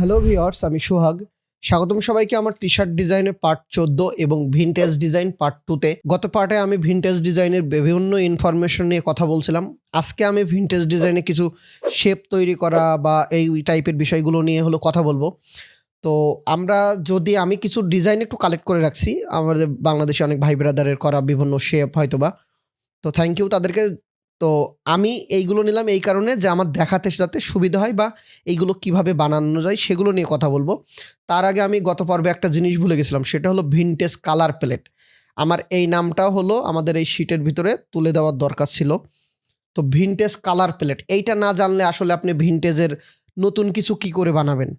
Hello viewers আমি সোহাগ। স্বাগতম সবাইকে আমার টি শার্ট ডিজাইনের পার্ট চোদ্দ এবং ভিনটেজ ডিজাইন পার্ট টুতে গত পার্টে আমি ভিনটেজ ডিজাইনের বিভিন্ন ইনফরমেশন নিয়ে কথা বলছিলাম। আজকে আমি ভিনটেজ ডিজাইনে কিছু শেপ তৈরি করা বা এই টাইপের বিষয়গুলো নিয়ে হলো কথা বলব। তো আমরা যদি আমি কিছু ডিজাইন একটু কালেক্ট করে রাখছি, আমাদের বাংলাদেশে অনেক ভাই ব্রাদারের করা বিভিন্ন শেপ হয়তোবা। তো থ্যাংক ইউ তাদেরকে তো আমি এইগুলো নিলাম এই কারণে যে আমার দেখাতে যাতে সুবিধা হয় বা এইগুলো কীভাবে বানানো যায় সেগুলো নিয়ে কথা বলব। তার আগে আমি গত পর্বে একটা জিনিস ভুলে গেছিলাম, সেটা হলো ভিনটেজ কালার প্লেট আমার এই নামটাও হলো আমাদের এই শিটের ভিতরে তুলে দেওয়ার দরকার ছিল। তো ভিনটেজ কালার প্লেট এইটা না জানলে আসলে আপনি ভিনটেজের নতুন কিছু কি করে বানাবেন?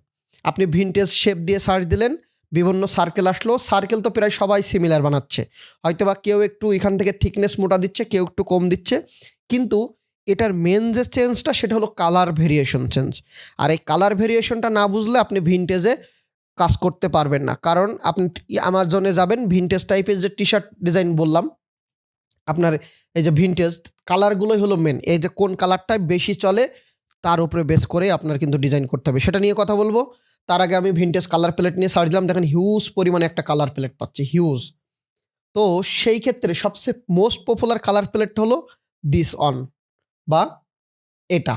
আপনি ভিনটেজ শেপ দিয়ে সার্চ দিলেন, বিভিন্ন সার্কেল আসলো সার্কেল তো প্রায় সবাই সিমিলার বানাচ্ছে। হয়তো বা কেউ একটু এখান থেকে থিকনেস মোটা দিচ্ছে, কেউ একটু কম দিচ্ছে। কিন্তু এটার মেন যে চেঞ্জটা সেটা হলো কালার ভেরিয়েশন চেঞ্জ আর এই কালার ভেরিয়েশনটা না বুঝলে আপনি ভিনটেজে কাজ করতে পারবেন না। কারণ আপনি আমাজনে যাবেন ভিনটেজ টাইপের যে টি শার্ট ডিজাইন বললাম, আপনার এই যে ভিনটেজ কালারগুলোই হলো মেন এই যে কোন কালারটা বেশি চলে, তার উপরে বেস করে আপনার কিন্তু ডিজাইন করতে হবে। সেটা নিয়ে কথা বলব। তার আগে আমি ভিনটেজ কালার প্লেট নিয়ে সার্চ দিলাম। দেখেন হিউজ পরিমাণে একটা কালার প্লেট পাচ্ছি হিউজ তো সেই ক্ষেত্রে সবচেয়ে মোস্ট পপুলার কালার প্লেট হলো দিস অন বা এটা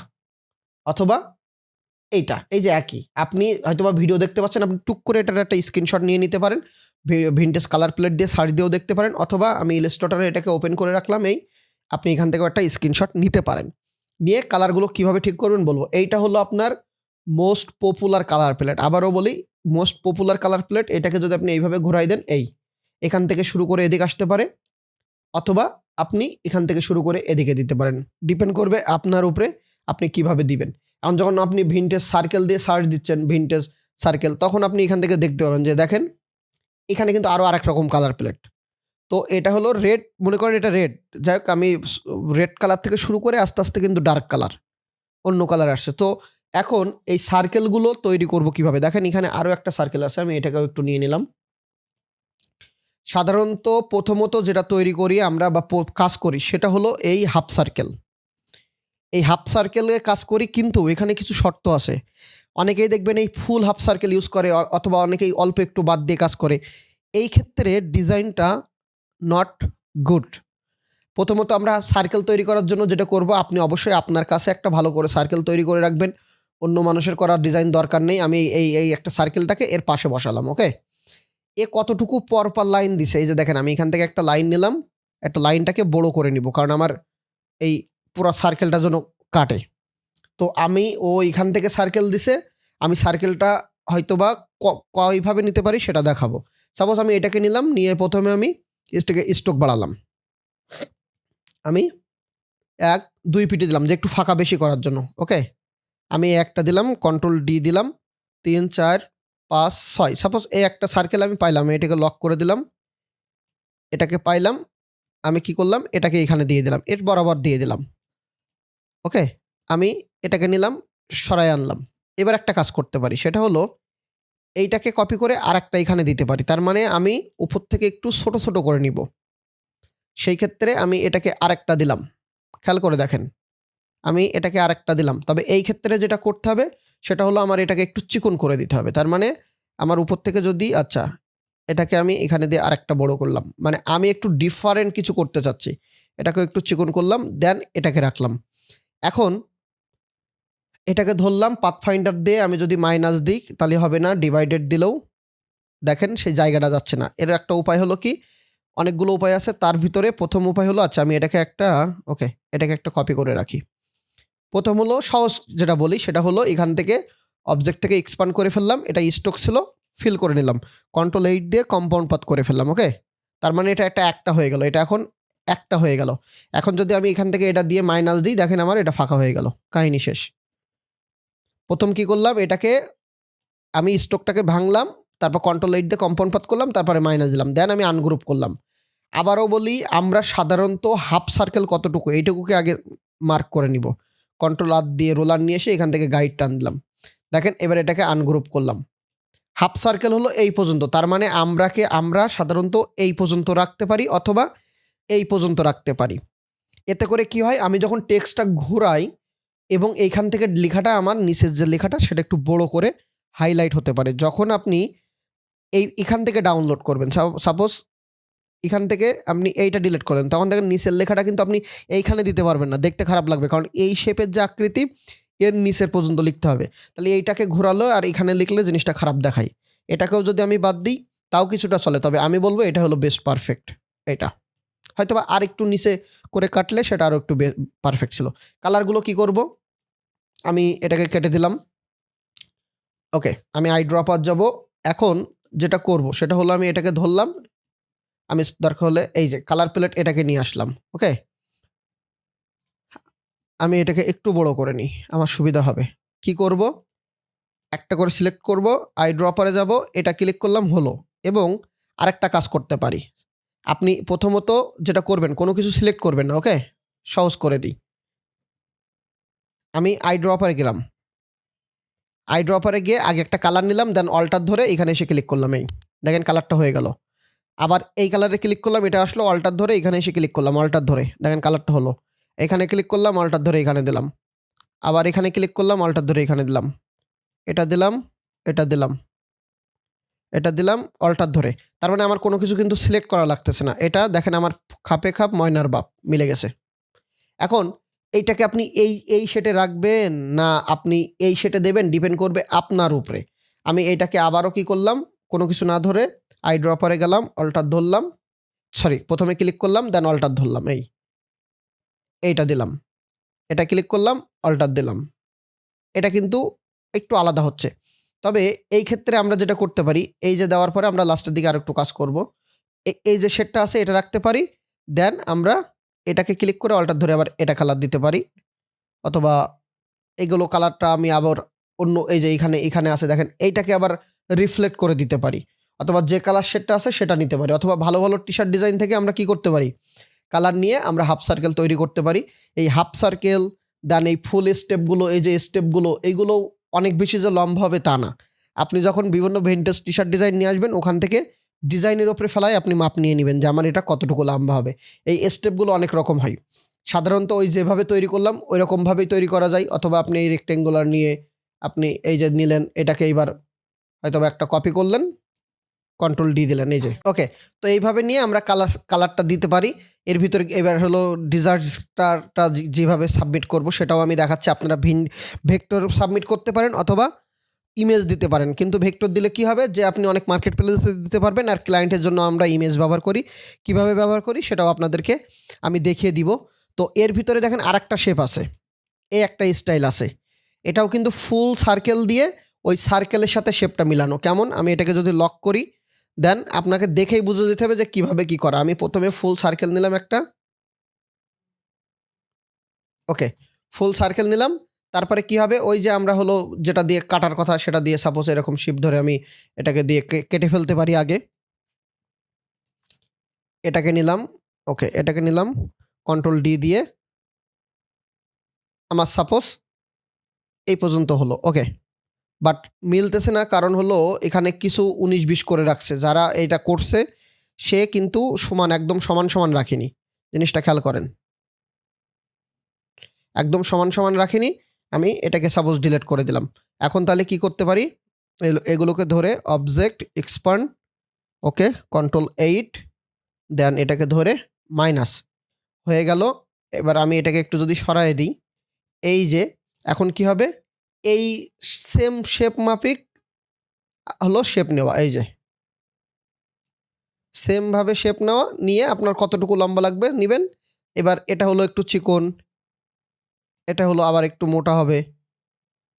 অথবা এইটা, এই যে একই। আপনি হয়তোবা ভিডিও দেখতে পাচ্ছেন, আপনি টুক করে এটার একটা স্ক্রিনশট নিয়ে নিতে পারেন ভিনটেজ কালার প্লেট দিয়ে সার্চ দিয়েও দেখতে পারেন, অথবা আমি ইলেস্ট্রেটরে এটাকে ওপেন করে রাখলাম, এই আপনি এখান থেকেও একটা স্ক্রিনশট নিতে পারেন। নিয়ে কালারগুলো কীভাবে ঠিক করবেন বলব? এইটা হলো আপনার মোস্ট পপুলার কালার প্লেট আবারও বলি মোস্ট পপুলার কালার প্লেট এটাকে যদি আপনি এইভাবে ঘোরাই দেন, এই, এখান থেকে শুরু করে এদিকে আসতে পারে, অথবা আপনি এখান থেকে শুরু করে এদিকে দিতে পারেন। ডিপেন্ড করবে আপনার উপরে আপনি কীভাবে দিবেন। এখন যখন আপনি ভিনটেজ সার্কেল দিয়ে সার্চ দিচ্ছেন ভিনটেজ সার্কেল তখন আপনি এখান থেকে দেখতে পাবেন যে দেখেন, এখানে কিন্তু আরও আরেক রকম কালার প্লেট তো এটা হলো রেড মনে করেন এটা রেড যাই হোক, আমি রেড কালার থেকে শুরু করে আস্তে আস্তে কিন্তু ডার্ক কালার অন্য কালার আসছে। তো এখন এই সার্কেলগুলো তৈরি করব কীভাবে? দেখেন এখানে আরও একটা সার্কেল আছে, আমি এটাকেও একটু নিয়ে নিলাম। সাধারণত প্রথমত যেটা তৈরি করি আমরা বা কাজ করি, সেটা হলো এই হাফ সার্কেল এই হাফ সার্কেলে কাজ করি কিন্তু এখানে কিছু শর্ত আছে। অনেকেই দেখবেন এই ফুল হাফ সার্কেল ইউজ করে অথবা অনেকেই অল্প একটু বাদ দিয়ে কাজ করে। এই ক্ষেত্রে ডিজাইনটা নট গুড প্রথমত আমরা সার্কেল তৈরি করার জন্য যেটা করব, আপনি অবশ্যই আপনার কাছে একটা ভালো করে সার্কেল তৈরি করে রাখবেন। অন্য মানুষের করার ডিজাইন দরকার নেই, আমি এই এই একটা সার্কেলটাকে এর পাশে বসালাম ওকে এ কতটুকু পরপর লাইন দিছে? এই যে দেখেন, আমি এখান থেকে একটা লাইন নিলাম, একটা লাইনটাকে বড় করে নিব, কারণ আমার এই পুরো সার্কেলটা যেন কাটে। তো আমি, ও এখান থেকে সার্কেল দিছে, আমি সার্কেলটা হয়তোবা ক- কয়ভাবে নিতে পারি, সেটা দেখাবো। সাপোজ আমি এটাকে নিলাম, নিয়ে প্রথমে আমি স্টোকে স্টোক বাড়ালাম। আমি এক, দুই ফিটে দিলাম, যে একটু ফাঁকা বেশি করার জন্য ওকে আমি একটা দিলাম কন্ট্রোল ডি দিলাম, তিন, চার পাঁচ, ছয়। সাপোজ এই একটা সার্কেল আমি পাইলাম এটাকে লক করে দিলাম। এটাকে পাইলাম, আমি কি করলাম? এটাকে এখানে দিয়ে দিলাম। এর বরাবর দিয়ে দিলাম। ওকে আমি এটাকে নিলাম সরাই আনলাম। এবার একটা কাজ করতে পারি। সেটা হলো, এইটাকে কপি করে আর একটা এখানে দিতে পারি। তার মানে আমি উপর থেকে একটু ছোট ছোট করে নিব। সেই ক্ষেত্রে আমি এটাকে আরেকটা দিলাম। খেয়াল করে দেখেন। আমি এটাকে আরেকটা দিলাম। তবে এই ক্ষেত্রে যেটা করতে হবে সেটা হলো আমার এটাকে একটু চিকন করে দিতে হবে। তার মানে আমার উপর থেকে যদি আচ্ছা এটাকে আমি এখানে দিয়ে আরেকটা বড় করলাম। মানে আমি একটু ডিফারেন্ট কিছু করতে চাচ্ছি। এটাকে একটু চিকন করলাম দেন এটাকে রাখলাম। এখন এটাকে ধরলাম পাথ ফাইন্ডার দিয়ে আমি যদি মাইনাস দিই, তাহলে হবে না ডিভাইডেড দিলেও দেখেন সেই জায়গাটা যাচ্ছে না। এর একটা উপায় হলো কি, অনেকগুলো উপায় আছে। তার ভিতরে প্রথম উপায় হলো আচ্ছা আমি এটাকে একটা ওকে এটাকে একটা কপি করে রাখি। প্রথম হলো সহজ যেটা বলি, সেটা হলো এখান থেকে অবজেক্ট থেকে এক্সপান্ড করে ফেললাম, এটা স্টক ছিল ফিল করে নিলাম। কন্ট্রোল এইট দিয়ে কম্পাউন্ড পাত করে ফেললাম ওকে তার মানে এটা একটা একটা হয়ে গেল, এটা এখন একটা হয়ে গেল। এখন যদি আমি এখান থেকে এটা দিয়ে মাইনাস দিই, দেখেন আমার এটা ফাঁকা হয়ে গেল, কাহিনী শেষ। প্রথম কি করলাম, এটাকে আমি স্টকটাকে ভাঙলাম, তারপর কন্ট্রোল এইট দিয়ে কম্পাউন্ড পাত করলাম, তারপরে মাইনাস দিলাম দেন আমি আনগ্রুপ করলাম। আবারও বলি, আমরা সাধারণত হাফ সার্কেল কতটুকু, এইটুকুকে আগে মার্ক করে নিব। কন্ট্রোল আর দিয়ে রোলার নিয়ে এসে এখান থেকে গাইড টান দিলাম। দেখেন, এবার এটাকে আনগ্রুপ করলাম। হাফ সার্কেল হলো এই পর্যন্ত, তার মানে আমরাকে আমরা সাধারণত এই পর্যন্ত রাখতে পারি অথবা এই পর্যন্ত রাখতে পারি। এতে করে কি হয়, আমি যখন টেক্সটটা ঘোরাই এবং এইখান থেকে লেখাটা আমার নিচের যে লেখাটা, সেটা একটু বড় করে হাইলাইট হতে পারে। যখন আপনি এই, এখান থেকে ডাউনলোড করবেন। সাপোজ এখান থেকে আপনি এইটা ডিলিট করলেন তখন দেখেন নিচের লেখাটা কিন্তু আপনি এইখানে দিতে পারবেন না। দেখতে খারাপ লাগবে। কারণ এই শেপের যে আকৃতি, এর নিচের পর্যন্ত লিখতে হবে। তাহলে এইটাকে ঘোরালো আর এখানে লিখলে জিনিসটা খারাপ দেখায়। এটাকেও যদি আমি বাদ দিই, তাও কিছুটা চলে। তবে আমি বলব এটা হলো বেস্ট পারফেক্ট এটা। হয়তো বা আর একটু নিচে করে কাটলে সেটা আরও একটু পারফেক্ট ছিল। কালারগুলো কি করব? আমি এটাকে কেটে দিলাম। ওকে আমি আই ড্রপার যাব। এখন যেটা করব, সেটা হলো আমি এটাকে ধরলাম। আমি দরকার হলে এই যে কালার প্লেট এটাকে নিয়ে আসলাম ওকে আমি এটাকে একটু বড় করে নিই, আমার সুবিধা হবে। কি করব? একটা করে সিলেক্ট করব আই ড্রপারে যাব, এটা ক্লিক করলাম, হলো। এবং আরেকটা কাজ করতে পারি। আপনি প্রথমত যেটা করবেন, কোনো কিছু সিলেক্ট করবেন না ওকে সহজ করে দিই। আমি আই ড্রপারে গেলাম। আই ড্রপারে গিয়ে আগে একটা কালার নিলাম দেন অল্টার ধরে এখানে এসে ক্লিক করলাম, এই। দেখেন কালারটা হয়ে গেল। আবার এই কালারে ক্লিক করলাম, এটা আসলো অল্টার ধরে, এখানে এসে ক্লিক করলাম অল্টার ধরে। দেখেন কালারটা হলো। এখানে ক্লিক করলাম অল্টার ধরে এখানে দিলাম। আবার এখানে ক্লিক করলাম অল্টার ধরে এখানে দিলাম। এটা দিলাম এটা দিলাম। এটা দিলাম অল্টার ধরে। তার মানে আমার কোনো কিছু কিন্তু সিলেক্ট করা লাগতেছে না। এটা দেখেন আমার খাপে খাপ, ময়নার বাপ, মিলে গেছে। এখন এইটাকে আপনি এই এই সেটে রাখবেন না, আপনি এই সেটে দেবেন ডিপেন্ড করবে আপনার উপরে। আমি এইটাকে আবারও কি করলাম কোনো কিছু না ধরে আই ড্রপারে গেলাম অল্টার ধরলাম সরি প্রথমে ক্লিক করলাম দেন অল্টার ধরলাম, এই। এইটা দিলাম। এটা ক্লিক করলাম অল্টার দিলাম। এটা কিন্তু একটু আলাদা হচ্ছে। তবে এই ক্ষেত্রে আমরা যেটা করতে পারি, এই যে দেওয়ার পরে আমরা লাস্টের দিকে আরেকটু কাজ করব। এই যে শেডটা আছে, এটা রাখতে পারি দেন আমরা এটাকে ক্লিক করে অল্টার ধরে আবার এটা কালার দিতে পারি। অথবা এগুলো কালারটা আমি আবার অন্য, এই যে এখানে এখানে আছে, দেখেন, এইটাকে আবার রিফ্লেক্ট করে দিতে পারি। অথবা যে কালার শেডটা আছে সেটা নিতে পারি। অথবা ভালো ভালো টি শার্ট ডিজাইন থেকে আমরা কি করতে পারি? কালার নিয়ে আমরা হাফ সার্কেল তৈরি করতে পারি। এই হাফ সার্কেল দেন এই ফুল স্টেপগুলো এই যে স্টেপগুলো এইগুলো অনেক বেশি যে লম্বা হবে তা না। আপনি যখন বিভিন্ন ভেন্টেজ টি শার্ট ডিজাইন নিয়ে আসবেন, ওখান থেকে ডিজাইনের ওপরে ফেলায় আপনি মাপ নিয়ে নেবেন যে আমার এটা কতটুকু লম্বা হবে। এই স্টেপগুলো অনেক রকম হয়। সাধারণত ওই যেভাবে তৈরি করলাম ওই রকমভাবেই তৈরি করা যায়। অথবা আপনি এই রেক্টেঙ্গুলার নিয়ে আপনি এই যে নিলেন, এটাকে এইবার হয়তো একটা কপি করলেন কন্ট্রোল ডি দিলেন, এই যে। ওকে তো এইভাবে নিয়ে আমরা কালার কালারটা দিতে পারি। এর ভিতরে এবার হলো ডিজার্টটা যেভাবে সাবমিট করব সেটাও আমি দেখাচ্ছি। আপনারা ভিন ভেক্টর সাবমিট করতে পারেন অথবা ইমেজ দিতে পারেন। কিন্তু ভেক্টর দিলে কি হবে? যে আপনি অনেক মার্কেট প্লেসে দিতে পারবেন আর ক্লায়েন্টের জন্য আমরা ইমেজ ব্যবহার করি। কীভাবে ব্যবহার করি? সেটাও আপনাদেরকে আমি দেখিয়ে দিব। তো এর ভিতরে দেখেন আর একটা শেপ আছে। এই একটা স্টাইল আছে। এটাও কিন্তু ফুল সার্কেল দিয়ে ওই সার্কেলের সাথে শেপটা মিলানো। কেমন? আমি এটাকে যদি লক করি দেন আপনাকে দেখেই বুঝে যেতে হবে যে কীভাবে কি করা। আমি প্রথমে ফুল সার্কেল নিলাম একটা। ওকে ফুল সার্কেল নিলাম। তারপরে কি হবে? ওই যে আমরা হলো যেটা দিয়ে কাটার কথা, সেটা দিয়ে সাপোজ এরকম শিপ ধরে আমি এটাকে দিয়ে কেটে ফেলতে পারি আগে। এটাকে নিলাম। ওকে এটাকে নিলাম। কন্ট্রোল ডি দিয়ে। আমার সাপোজ এই পর্যন্ত হলো। ওকে বাট মিলতেছে না, কারণ হলো এখানে কিছু উনিশ বিশ করে রাখছে। যারা এটা করছে, সে কিন্তু সমান, একদম সমান সমান রাখেনি। জিনিসটা খেয়াল করেন। একদম সমান সমান রাখিনি, আমি এটাকে সাপোজ ডিলিট করে দিলাম। এখন তাহলে কি করতে পারি? এগুলোকে ধরে object expand okay control eight then এটাকে ধরে মাইনাস হয়ে গেল, এবার আমি এটাকে একটু যদি সরায় দিই, এই যে, এখন কি হবে? এই সেম শেপ মাফিক, হলো শেপ নেওয়া, এই যে। সেমভাবে শেপ নেওয়া, নিয়ে আপনার কতটুকু লম্বা লাগবে নেবেন। এবার এটা হলো একটু চিকন, এটা হলো আবার একটু মোটা হবে।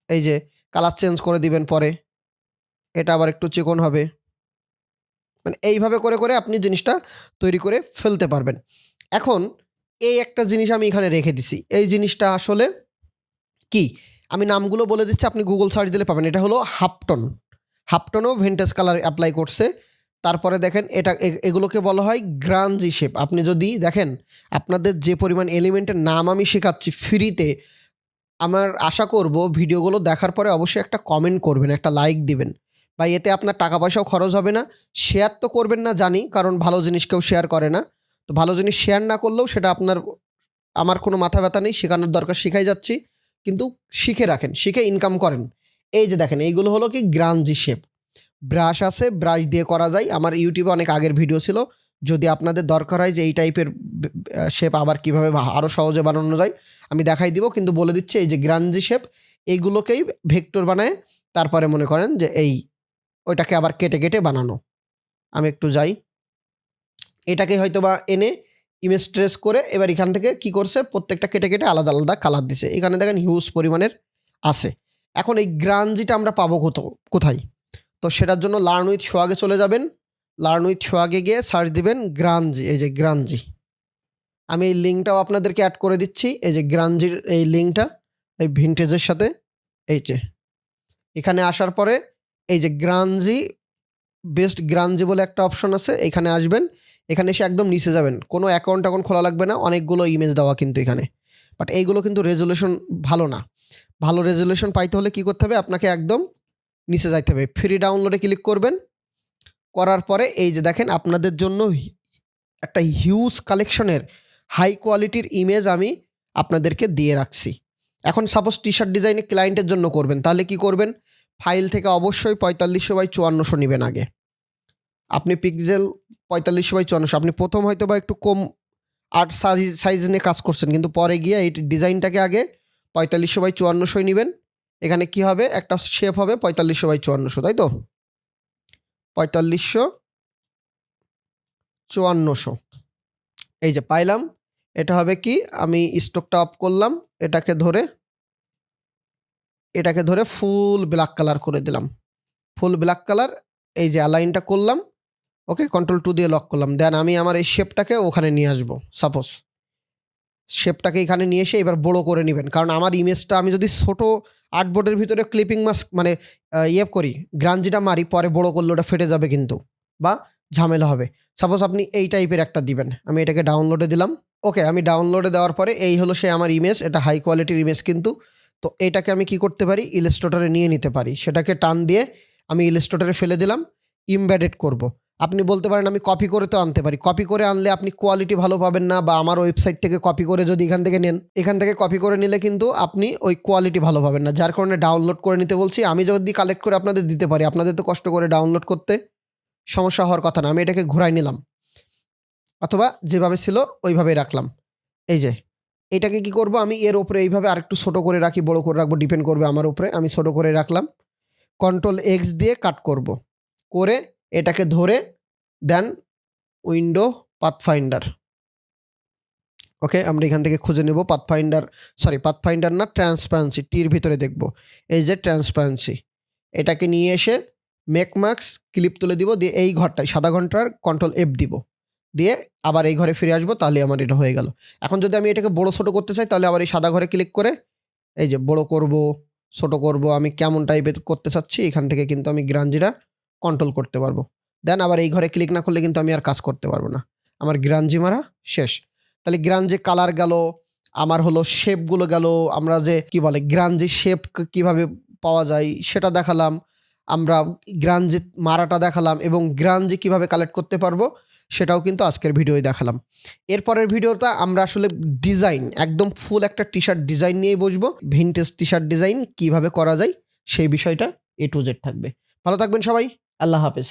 এই যে কালার চেঞ্জ করে দিবেন পরে, এটা আবার একটু চিকন হবে। মানে এইভাবে করে করে আপনি জিনিসটা তৈরি করে ফেলতে পারবেন। এখন এই একটা জিনিস আমি এখানে রেখে দিছি। এই জিনিসটা আসলে কি? আমি নামগুলো বলে দিচ্ছি, আপনি গুগল সার্চ দিলে পাবেন। এটা হলো হাফটন হাফটনও ভেন্টেজ কালার অ্যাপ্লাই করছে। তারপরে দেখেন, এটা এগুলোকে বলা হয় গ্রাঞ্জি শেপ আপনি যদি দেখেন, আপনাদের যে পরিমাণ এলিমেন্টের নাম আমি শেখাচ্ছি ফ্রিতে আমার আশা করব ভিডিওগুলো দেখার পরে অবশ্যই একটা কমেন্ট করবেন, একটা লাইক দিবেন। বা এতে আপনার টাকা পয়সাও খরচ হবে না। শেয়ার তো করবেন না, জানি, কারণ ভালো জিনিস কেউ শেয়ার করে না। তো ভালো জিনিস শেয়ার না করলেও সেটা আপনার, আমার কোনো মাথা ব্যথা নেই, শেখানোর দরকার, শিখাই যাচ্ছি। কিন্তু শিখে রাখেন, শিখে ইনকাম করেন। এই যে দেখেন, এইগুলো হলো কি গ্রাঞ্জি শেপ ব্রাশ আছে ব্রাশ দিয়ে করা যায়। আমার ইউটিউবে অনেক আগের ভিডিও ছিল। যদি আপনাদের দরকার হয় যে এই টাইপের শেপ আবার কীভাবে আরও সহজে বানানো যায়, আমি দেখাই দিব। কিন্তু বলে দিচ্ছি, এই যে গ্রাঞ্জি শেপ এইগুলোকেই ভেক্টর বানায়। তারপরে মনে করেন যে এই, ওইটাকে আবার কেটে কেটে বানানো। আমি একটু যাই। এটাকে হয়তো বা এনে ইমেজ ট্রেস করে এবার এখান থেকে কি করছে? প্রত্যেকটা কেটে কেটে আলাদা আলাদা কালার দিছে। এখানে দেখেন হিউজ পরিমাণের আছে। এখন এই গ্রাঞ্জিটা আমরা পাবো কোথায়? তো সেটার জন্য লার্ন উইথ সোয়াগে চলে যাবেন। লার্ন উইথ সোয়াগে গিয়ে সার্চ দিবেন গ্রাঞ্জি এই যে গ্রাঞ্জি আমি এই লিঙ্কটাও আপনাদেরকে অ্যাড করে দিচ্ছি। এই যে গ্রাঞ্জির এই লিঙ্কটা এই ভিনটেজের সাথে, এই যে। এখানে আসার পরে এই যে গ্রাঞ্জি বেস্ট গ্রাঞ্জি বলে একটা অপশন আছে। এখানে আসবেন। এখানে এসে একদম নিচে যাবেন। কোনো অ্যাকাউন্ট এখন খোলা লাগবে না, অনেকগুলো ইমেজ দেওয়া কিন্তু এখানে। বাট এইগুলো কিন্তু রেজলিউশন ভালো না। ভালো রেজলিউশন পাইতে হলে কি করতে হবে? আপনাকে একদম নিচে যাইতে হবে। ফ্রি ডাউনলোডে ক্লিক করবেন। করার পরে এই যে দেখেন, আপনাদের জন্য একটা হিউজ কালেকশনের হাই কোয়ালিটির ইমেজ আমি আপনাদেরকে দিয়ে রাখছি। এখন সাপোজ টি শার্ট ডিজাইনে ক্লায়েন্টের জন্য করবেন। তাহলে কি করবেন? ফাইল থেকে অবশ্যই পঁয়তাল্লিশশো বাই চুয়ান্নশো নেবেন আগে। আপনি পিকজেল পঁয়তাল্লিশশো বাই চুয়ান্নশো আপনি প্রথম হয়তো বা একটু কম আট সাইজ সাইজ নিয়ে কাজ করছেন, কিন্তু পরে গিয়ে এই ডিজাইনটাকে আগে পঁয়তাল্লিশশো বাই চুয়ান্নশোই নেবেন। এখানে কি হবে? একটা শেপ হবে পঁয়তাল্লিশশো বাই চুয়ান্নশো তাই তো? পঁয়তাল্লিশশো চুয়ান্নশো এই যে পাইলাম। এটা হবে কি? আমি স্টোকটা অফ করলাম। এটাকে ধরে এটাকে ধরে ফুল ব্ল্যাক কালার করে দিলাম। ফুল ব্ল্যাক কালার এই যে অ্যালাইনটা করলাম। ওকে কন্ট্রোল টু দিয়ে লক করলাম। দেন আমি আমার এই শেপটাকে ওখানে নিয়ে আসব সাপোজ শেপটাকে এখানে নিয়ে এসে এবার বড় করে নেবেন। কারণ আমার ইমেজটা আমি যদি ছোট আর্টবোর্ডের ভিতরে ক্লিপিং মাস্ক মানে ইয়ে করি গ্রাঞ্জিটা মারি, পরে বড় করলে ওটা ফেটে যাবে কিন্তু, বা ঝামেলা হবে। সাপোজ আপনি এই টাইপের একটা দিবেন। আমি এটাকে ডাউনলোডে দিলাম। ওকে, আমি ডাউনলোডে দেওয়ার পরে এই হলো সে আমার ইমেজ এটা হাই কোয়ালিটির ইমেজ কিন্তু। তো এটাকে আমি কি করতে পারি? ইলাস্ট্রেটরে নিয়ে নিতে পারি। সেটাকে টান দিয়ে আমি ইলাস্ট্রেটরে ফেলে দিলাম ইমবেডেড করব। আপনি বলতে পারেন, আমি কপি করে তো আনতে পারি। কপি করে আনলে আপনি কোয়ালিটি ভালো পাবেন না বা আমার ওয়েবসাইট থেকে কপি করে যদি এখান থেকে নেন, এখান থেকে কপি করে নিলে কিন্তু আপনি ওই কোয়ালিটি ভালো পাবেন না। যার কারণে ডাউনলোড করে নিতে বলছি, আমি যদি কালেক্ট করে আপনাদের দিতে পারি, আপনাদের তো কষ্ট করে ডাউনলোড করতে সমস্যা হওয়ার কথা না, আমি এটাকে ঘুরাই নিলাম। অথবা যেভাবে ছিল ওইভাবেই রাখলাম। এই যে, এটাকে কি করব আমি? এর উপরে এইভাবে আরেকটু ছোট করে রাখি, বড় করে রাখব ডিপেন্ড করবে আমার উপরে, আমি ছোট করে রাখলাম। কন্ট্রোল এক্স দিয়ে কাট করব। করে এটাকে ধরে দেন উইন্ডো পাথফাইন্ডার। ওকে, আমরা এখান থেকে খুঁজে নেব পাথফাইন্ডার, সরি, পাথফাইন্ডার না ট্রান্সপারেন্সি টির ভিতরে দেখব। এই যে ট্রান্সপারেন্সি এটাকে নিয়ে এসে মেক ক্লিপ তুলে দিব, দিয়ে এই ঘরটায়, সাদা ঘণ্টার কন্ট্রোল এফ দিব। দিয়ে আবার এই ঘরে ফিরে আসব, তাহলে আমার এটা হয়ে গেল। এখন যদি আমি এটাকে বড় ছোট করতে চাই, তাহলে আবার এই সাদা ঘরে ক্লিক করে এই যে বড় করব, ছোট করব, আমি কেমন টাইপের করতে চাচ্ছি, এখান থেকে কিন্তু আমি গ্রাঞ্জিটা কন্ট্রোল করতে পারব। দেন আবার এই ঘরে ক্লিক না করলে কিন্তু আমি আর কাজ করতে পারব না। আমার গ্রাঞ্জি মারা শেষ। তাহলে গ্রাঞ্জি কালার গেল, আমার হলো শেপগুলো গেল আমরা যে কি বলে গ্রাঞ্জি শেপ কীভাবে পাওয়া যায় সেটা দেখালাম, আমরা গ্রাঞ্জি মারাটা দেখালাম এবং গ্রাঞ্জি কীভাবে কালেক্ট করতে পারব সেটাও কিন্তু আজকের ভিডিওয় দেখালাম। এরপরের ভিডিওটা আমরা আসলে ডিজাইন একদম ফুল একটা টি শার্ট ডিজাইন নিয়েই বসবো। ভিনটেজ টি শার্ট ডিজাইন কীভাবে করা যায় সেই বিষয়টা এ টু জেড থাকবে। ভালো থাকবেন সবাই। আল্লাহ হাফেজ।